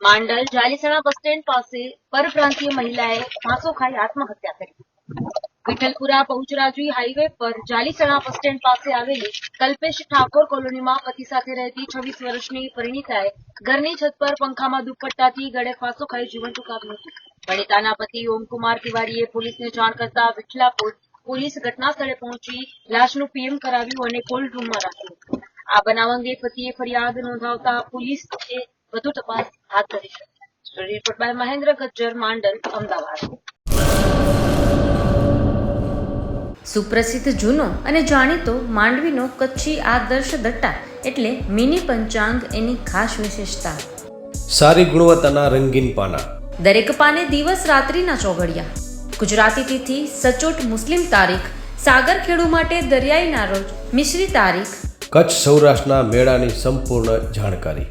Mandal જાલીસણા bus stand પાસે પરપ્રાંતીય મહિલાએ ફાંસો ખાઈ આત્મહત્યા કરી. વિઠ્ઠલપુરા પહુચરાજી હાઈવે પર જાલીસણા બસ સ્ટેન્ડ પાસે આવેલી કલ્પેશ ઠાકોર કોલોનીમાં પતિ સાથે રહેતી છવ્વીસ વર્ષની પરિણીતાએ ઘરની છત પર પંખામાં દુપટ્ટાથી ગળે ફાંસો ખાઈ જીવન ટૂંકાવ્યું હતું. પરિણીતાના પતિ ઓમકુમાર તિવારીએ પોલીસને જાણ કરતા વિઠલાપુર પોલીસ ઘટના સ્થળે પહોંચી લાશનું પીએમ કરાવ્યું અને કોલ્ડ રૂમમાં રાખ્યું આ બનાવ અંગે પતિએ ફરિયાદ નોંધાવતા પોલીસે વધુ તપાસ હાથ ધરી શકે રિપોર્ટ બાય મહેન્દ્ર ગજ્જર માંડલ અમદાવાદ સુપ્રસિદ્ધ જૂનો અને જાણીતો માંડવીનો કચ્છી આદર્શ દટ્ટા એટલે મિની પંચાંગ એની ખાસ વિશેષતા. સારી ગુણવત્તાના રંગીન પાના. દરેક પાને દિવસ રાત્રિના ચોઘડિયા. ગુજરાતી તિથિ સચોટ મુસ્લિમ તારીખ સાગર ખેડુ માટે દરિયાઈના રોજ મિશ્રી તારીખ. કચ્છ સૌરાષ્ટ્રના મેળાની સંપૂર્ણ જાણકારી.